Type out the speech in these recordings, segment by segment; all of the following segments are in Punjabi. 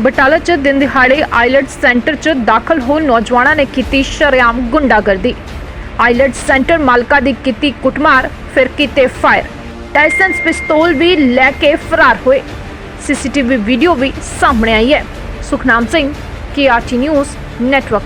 ਬਟਾਲਾ 'ਚ ਦਿਨ ਦਿਹਾੜੇ ਆਈਲੈਟ ਸੈਂਟਰ 'ਚ ਦਾਖਲ ਹੋ ਨੌਜਵਾਨਾਂ ਨੇ ਕੀਤੀ ਸ਼ਰੇਆਮ ਗੁੰਡਾਗਰਦੀ। ਆਈਲੈਟ ਸੈਂਟਰ ਮਾਲਕਾ ਦੀ ਕੀਤੀ ਕੁੱਟਮਾਰ, ਫਿਰ ਕੀਤੇ ਫਾਇਰ। ਲਾਇਸੈਂਸ ਪਿਸਤੌਲ ਵੀ ਲੈ ਕੇ ਫਰਾਰ ਹੋਏ। ਸੀਸੀਟੀਵੀ ਵੀਡੀਓ ਵੀ ਸਾਹਮਣੇ ਆਈ ਹੈ। Sukhnam Singh KRT news network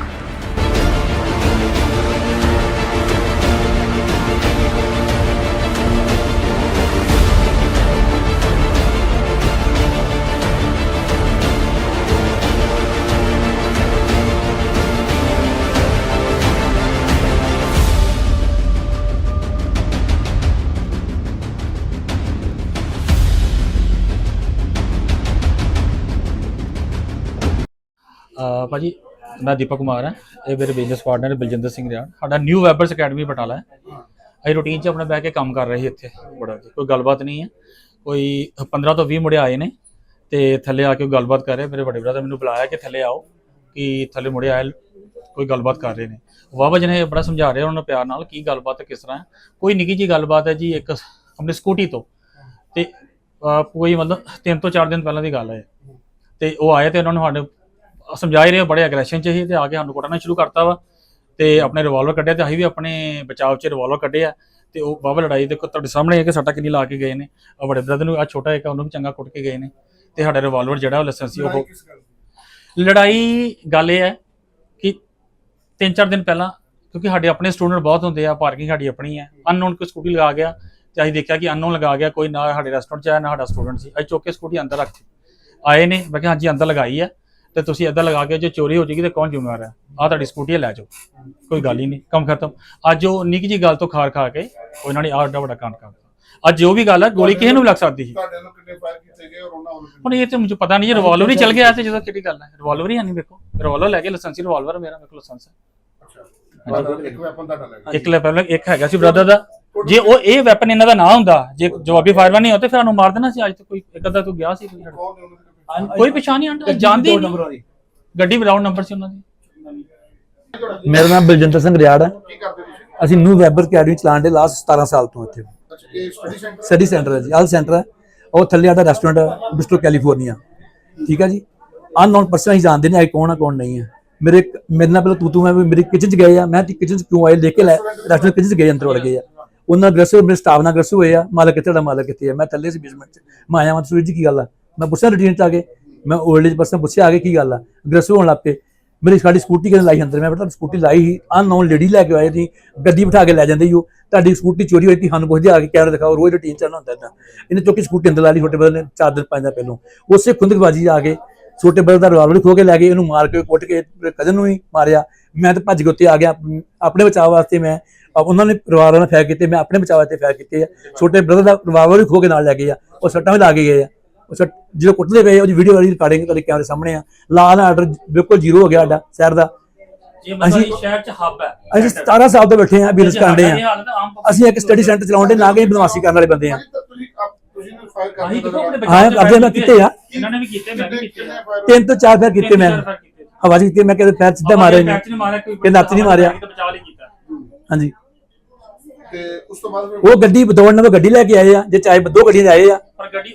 ਭਾਜੀ ਮੈਂ ਦੀਪਕ ਕੁਮਾਰ ਹਾਂ। ਇਹ ਮੇਰੇ ਬਿਜ਼ਨਸ ਪਾਰਟਨਰ ਬਲਜਿੰਦਰ ਸਿੰਘ ਰਿਆੜ। ਸਾਡਾ ਨਿਊ ਵੈਬਰਸ ਅਕੈਡਮੀ ਬਟਾਲਾ ਹੈ। ਅਸੀਂ ਰੂਟੀਨ 'ਚ ਆਪਣੇ ਬਹਿ ਕੇ ਕੰਮ ਕਰ ਰਹੇ ਸੀ ਇੱਥੇ। ਬੜਾ ਕੋਈ ਗੱਲਬਾਤ ਨਹੀਂ ਹੈ। ਕੋਈ 15 ਤੋਂ 20 ਮੁੰਡੇ ਆਏ ਨੇ ਤੇ ਥੱਲੇ ਆ ਕੇ ਉਹ ਗੱਲਬਾਤ ਕਰ ਰਹੇ। ਮੇਰੇ ਵੱਡੇ ਬ੍ਰਦਰ ਮੈਨੂੰ ਬੁਲਾਇਆ ਕਿ ਥੱਲੇ ਆਓ ਕਿ ਥੱਲੇ ਮੁੰਡੇ ਆਏ ਕੋਈ ਗੱਲਬਾਤ ਕਰ ਰਹੇ ਨੇ। ਵਾਵਾ ਜੀ ਨੇ ਬੜਾ ਸਮਝਾ ਰਹੇ ਉਹਨਾਂ ਨੂੰ ਪਿਆਰ ਨਾਲ ਕੀ ਗੱਲਬਾਤ ਹੈ, ਕਿਸ ਤਰ੍ਹਾਂ ਹੈ। ਕੋਈ ਨਿੱਕੀ ਜੀ ਗੱਲਬਾਤ ਹੈ ਜੀ ਇੱਕ ਆਪਣੀ ਸਕੂਟੀ ਤੋਂ। ਤੇ ਕੋਈ ਮਤਲਬ ਤਿੰਨ ਤੋਂ ਚਾਰ ਦਿਨ ਪਹਿਲਾਂ ਦੀ ਗੱਲ ਹੈ। ਤੇ ਉਹ ਆਏ ਤੇ ਉਹਨਾਂ ਨੂੰ ਸਾਡੇ ਸਮਝਾ ਹੀ ਰਹੇ ਬੜੇ ਐਗਰੈਸ਼ਨ ਚ ਸੀ ਤੇ ਆ ਕੇ ਸਾਨੂੰ ਕੁੱਟਣਾ ਸ਼ੁਰੂ ਕਰਤਾ ਵਾ ਤੇ ਆਪਣੇ ਰਿਵਾਲਵਰ ਕੱਢਿਆ ਤੇ ਅਸੀਂ ਵੀ ਆਪਣੇ ਬਚਾਅ ਚ ਰਿਵਾਲਵਰ ਕੱਢਿਆ ਤੇ ਉਹ ਬਾਬਾ ਲੜਾਈ ਦੇ ਤੁਹਾਡੇ ਸਾਹਮਣੇ ਹੈ ਕਿ ਸੱਟਾ ਕਿੰਨੀ ਲਾ ਕੇ ਗਏ ਨੇ ਆ ਬੜੇ ਬ੍ਰਦਰ ਨੂੰ ਆ ਛੋਟਾ ਇੱਕ ਉਹਨੂੰ ਵੀ ਚੰਗਾ ਕੁੱਟ ਕੇ ਗਏ ਨੇ ਤੇ ਸਾਡਾ ਰਿਵਾਲਵਰ ਜਿਹੜਾ ਉਹ ਲਾਇਸੈਂਸੀ ਉਹ ਲੜਾਈ ਗੱਲ ਇਹ ਹੈ ਕਿ ਤਿੰਨ ਚਾਰ ਦਿਨ ਪਹਿਲਾਂ ਕਿਉਂਕਿ ਸਾਡੇ ਆਪਣੇ ਸਟੂਡੈਂਟ ਬਹੁਤ ਹੁੰਦੇ ਆ ਪਾਰਕਿੰਗ ਸਾਡੀ ਆਪਣੀ ਹੈ ਅਨਨੋਨ ਕੋਈ ਸਕੂਟੀ ਲਗਾ ਗਿਆ ਤੇ ਅਸੀਂ ਦੇਖਿਆ ਕਿ ਅਨਨੋਨ ਲਗਾ ਗਿਆ ਕੋਈ ਨਾ ਸਾਡੇ ਰੈਸਟੋਰੈਂਟ ਚ ਆਇਆ ਨਾ ਸਾਡਾ ਸਟੂਡੈਂਟ ਸੀ ਅਸੀਂ ਚੁੱਕ ਕੇ ਸਕੂਟੀ ਅੰਦਰ ਰੱਖੀ ਆਏ ਨੇ ਮੈਂ ਕਿਹਾ ਹਾਂਜੀ ਅੰਦਰ ਲਗਾਈ ਹੈ ਤੇ ਤੁਸੀਂ ਇੱਦਾਂ ਲਗਾ ਕੇ ਜੇ ਚੋਰੀ ਹੋ ਜੇਗੀ ਤੇ ਕੌਣ ਜ਼ਿੰਮੇਵਾਰ ਹੈ? ਆ ਤੁਹਾਡੀ ਸਕੂਟੀ ਲੈ ਜਾਓ। ਕੋਈ ਗੱਲ ਹੀ ਨਹੀਂ ਕੰਮ ਖਤਮ। ਅੱਜ ਉਹ ਨਿੱਕੀ ਜੀ ਗੱਲ ਤੋਂ ਖਾਰ ਖਾ ਕੇ ਉਹ ਇਹਨਾਂ ਨੇ ਆਹ ਵੱਡਾ ਵੱਡਾ ਕਾਂਡ ਕਰਤਾ ਅੱਜ ਜੋ ਵੀ ਗੱਲ ਹੈ ਗੋਲੀ ਕਿਸੇ ਨੂੰ ਵੀ ਲੱਗ ਸਕਦੀ ਸੀ। ਤੁਹਾਡੇ ਨੂੰ ਕਿੰਨੇ ਫਾਇਰ ਕੀਤੇ ਗਏ ਔਰ ਉਹਨਾਂ? ਹੁਣ ਇਹ ਤੇ ਮੈਨੂੰ ਪਤਾ ਨਹੀਂ ਜੇ ਰਿਵਾਲਵਰ ਹੀ ਚੱਲ ਗਿਆ ਤੇ ਜਦੋਂ ਕਿਹੜੀ ਗੱਲ ਹੈ ਰਿਵਾਲਵਰ ਹੀ ਨਹੀਂ ਵੇਖੋ ਰਿਵਾਲਵਰ ਲੈ ਕੇ ਲਾਇਸੈਂਸੀ ਰਿਵਾਲਵਰ ਮੇਰਾ ਮੇਰੇ ਕੋਲ ਲਾਇਸੈਂਸ ਹੈ। ਅੱਛਾ। ਇੱਕ ਵੈਪਨ ਤੁਹਾਡਾ ਲੱਗਾ ਇੱਕ ਲੈ ਪਹਿਲਾਂ ਇੱਕ ਹੈਗਾ ਸੀ ਬ੍ਰਦਰ ਦਾ। ਜੇ ਉਹ ਇਹ ਵੈਪਨ ਇਹਨਾਂ ਦਾ ਨਾ ਹੁੰਦਾ ਜੇ ਜਵਾਬੀ ਫਾਇਰ ਨਹੀਂ ਹੁੰਦਾ ਫਿਰ ਸਾਨੂੰ ਮਾਰ ਦੇਣਾ ਸੀ। ਅੱਜ ਤੱਕ ਕੋਈ ਇੱਕ ਅੱਧਾ ਤੂੰ ਗਿਆ ਸੀ। ਕੋਈ ਦੇ ਕੋਈ ਪਛਾਣ ਨਹੀਂ ਆਂਦਾ ਜਾਂਦੀ ਨਹੀਂ। ਗੱਡੀ ਵਿਦਾਊਟ ਨੰਬਰ ਸੀ ਉਹਨਾਂ ਦੀ। ਮੇਰਾ ਨਾਮ ਬਲਜਿੰਦਰ ਸਿੰਘ ਰਿਆੜ ਹੈ। ਕੀ ਕਰਦੇ ਤੁਸੀਂ? ਅਸੀਂ ਨਿਊ ਵੈਬਰ ਅਕੈਡਮੀ ਚਲਾਉਣ ਦੇ ਲਾਸਟ 17 ਸਾਲ ਤੋਂ ਇੱਥੇ। ਅੱਛਾ ਇਹ ਸਟੱਡੀ ਸੈਂਟਰ ਸਟੱਡੀ ਸੈਂਟਰ ਹੈ ਜੀ ਆਲ ਸੈਂਟਰ ਹੈ। ਉਹ ਥੱਲੇ ਸਾਡਾ ਰੈਸਟੋਰੈਂਟ ਹੈ ਬਿਸਟੋ ਕੈਲੀਫੋਰਨੀਆ ਠੀਕ ਹੈ ਜੀ? ਅਨਨੋਨ ਪਰਸਨ ਹੀ ਜਾਣਦੇ ਨੇ ਆਈ ਕੌਣ ਆ ਕੌਣ ਨਹੀਂ ਹੈ ਮੇਰੇ ਮੇਰੇ ਨਾਲ ਪਹਿਲਾਂ ਤੂੰ ਤੂੰ ਮੈਂ ਵੀ ਮੇਰੀ ਕਿਚਨ ਚ ਗਏ ਆ। ਮੈਂ ਕਿਚਨ ਚ ਕਿਉਂ ਆਏ? ਲੈ ਕੇ ਲੈ ਰੈਸਟੋਰੈਂਟ ਕਿਚਨ ਚ ਗਏ ਅੰਦਰ ਵੜ ਗਏ ਆ। ਉਹਨਾਂ ਅਗਰੈਸਿਵ ਮੇਰੇ ਸਟਾਫ ਨਾਲ ਅਗਰੈਸਿਵ ਹੋਏ ਆ ਮਾਲਕ ਕਿੱਥੇ ਦਾ ਮਾਲਕ ਕਿੱਥੇ ਆ। ਮੈਂ ਥੱਲੇ ਸੀ ਬੇਸਮੈਂਟ ਚ। ਮੈਂ ਆਇਆ ਮੈਂ ਸੂਰਜ ਕੀ ਗੱਲ ਆ? ਮੈਂ ਪੁੱਛਿਆ ਰੂਟੀਨ ਚ ਆ ਕੇ? ਮੈਂ 올ਡ ਏਜ ਪਰਸਨ ਪੁੱਛਿਆ ਆ ਕੇ ਕੀ ਗੱਲ ਆ? ਅਗਰੈਸਿਵ ਹੋਣ ਲੱਗ ਪਏ। ਮੇਰੀ ਸਾਡੀ ਸਕੂਟੀ ਕਿਹਨੇ ਲਾਈ ਅੰਦਰ? ਮੈਂ ਬੇਟਾ ਸਕੂਟੀ ਲਾਈ ਹੀ ਅਨਨੋਨ ਲੇਡੀ ਲੈ ਕੇ ਆਏ ਸੀ। ਗੱਡੀ ਬਿਠਾ ਕੇ ਲੈ ਜਾਂਦੇ ਹੀ ਉਹ। ਤੁਹਾਡੀ ਸਕੂਟੀ ਚੋਰੀ ਹੋਈ ਸੀ, ਸਾਨੂੰ ਪੁੱਛਦੇ ਆ ਕੇ ਕੈਮਰਾ ਦਿਖਾਓ। ਰੋਜ਼ ਰੂਟੀਨ 'ਚ ਚੱਲਣਾ ਹੁੰਦਾ ਤਾਂ ਇਹਨੇ ਚੁੱਕ ਕੇ ਸਕੂਟੀ ਅੰਦਰ ਲਾ ਲਈ ਛੋਟੇ ਬਦਲ ਨੇ ਚਾਰ ਦਿਨ, ਪੰਜ ਦਿਨ ਪਹਿਲੋਂ। ਉਸੇ ਖੁੰਦਕਬਾਜੀ ਆ ਕੇ, ਛੋਟੇ ਬਦਲ ਦਾ ਰਿਵਾਲਵਰ ਖੋ ਕੇ ਲੈ ਗਏ। ਇਹਨੂੰ ਮਾਰ ਕੇ, ਕੁੱਟ ਕੇ ਕਜ਼ਨ ਨੂੰ ਹੀ ਮਾਰਿਆ। ਮੈਂ ਤਾਂ ਭੱਜ ਕੇ ਉੱਤੇ ਆ ਗਿਆ। ਆਪਣੇ ਬਚਾਅ ਵਾਸਤੇ ਮੈਂ ਉਹਨਾਂ ਨੇ ਰਿਵਾਲਵਰ ਨਾਲ ਫੈਰ ਕੀਤੇ। ਮੈਂ ਆਪਣੇ ਬਚਾਅ ਵਾਸਤੇ ਫਾਇਰ ਕੀਤੇ ਆ। ਛੋਟੇ ਬ੍ਰਦਰ ਦਾ ਰਿਵਾਲਵਰ ਵੀ ਖੋ ਕੇ ਨਾਲ ਲੈ ਗਏ ਆ। ਉਹ ਸੱਟਾਂ ਵੀ ਲਾ ਕੇ ਗਏ ਆ। ਉਹ ਸੱਟ ਜਦੋਂ ਕੁੱਟਦੇ ਪਏ ਉਹਦੀ ਵੀਡੀਓ ਵਾਲੀ ਰਿਕਾਰਡਿੰਗ ਤੁਹਾਡੇ ਕੈਮਰੇ ਸਾਹਮਣੇ ਆ। ਦਾ ਆਰਡਰ ਬਿਲਕੁਲ ਜ਼ੀਰੋ ਹੋ ਗਿਆ ਸਾਡਾ ਸ਼ਹਿਰ ਦਾ। ਜੇ ਮਤਲਬ ਅਸੀਂ- ਸ਼ਹਿਰ ਚ ਹੱਬ ਹੈ ਅਸੀਂ 17 ਸਾਲ ਤੋਂ ਬੈਠੇ ਆ ਬਿਜ਼ਨਸ ਕਰਦੇ ਆ। ਅਸੀਂ ਇੱਕ ਸਟੱਡੀ ਸੈਂਟਰ ਚਲਾਉਂਦੇ ਨਾ ਕਿ ਬਦਮਾਸ਼ੀ ਕਰਨ ਵਾਲੇ ਬੰਦੇ ਆ। ਤਾਂ ਤੁਸੀਂ ਆਪ ਤੁਸੀਂ ਨੂੰ ਫਾਇਰ ਅਸੀਂ ਕਰਦੇ ਦੇਖੋ ਆਪਣੇ ਨਜ਼ਰ ਹਾਂ, ਕਰਦੇ ਮੈਂ ਕੀਤੇ ਆ। ਇਹਨਾਂ ਨੇ ਵੀ ਕੀਤੇ ਮੈਂ ਵੀ ਕੀਤੇ। ਤਿੰਨ ਤੋਂ ਚਾਰ ਫੇਰ ਕੀਤੇ ਮੈਂ। fire ਕੀਤੇ। ਹਵਾ ਜੀ ਕੀਤੇ ਮੈਂ ਕਿਤੇ ਪੈਰ ਸਿੱਧਾ ਮਾਰਿਆ ਕਿ ਨਹੀਂ ਹਾਂਜੀ। ਤੇ ਉਸ ਤੋਂ ਬਾਅਦ ਫਿਰ ਉਹ ਗੱਡੀ ਬਦੌੜ ਨਾਲ ਗੱਡੀ ਲੈ ਕੇ ਆਏ ਆ ਜੇ ਚਾਹੇ ਦੋ ਗੱਡੀਆਂ ਆਏ ਆ। ਪਰ ਗੱਡੀ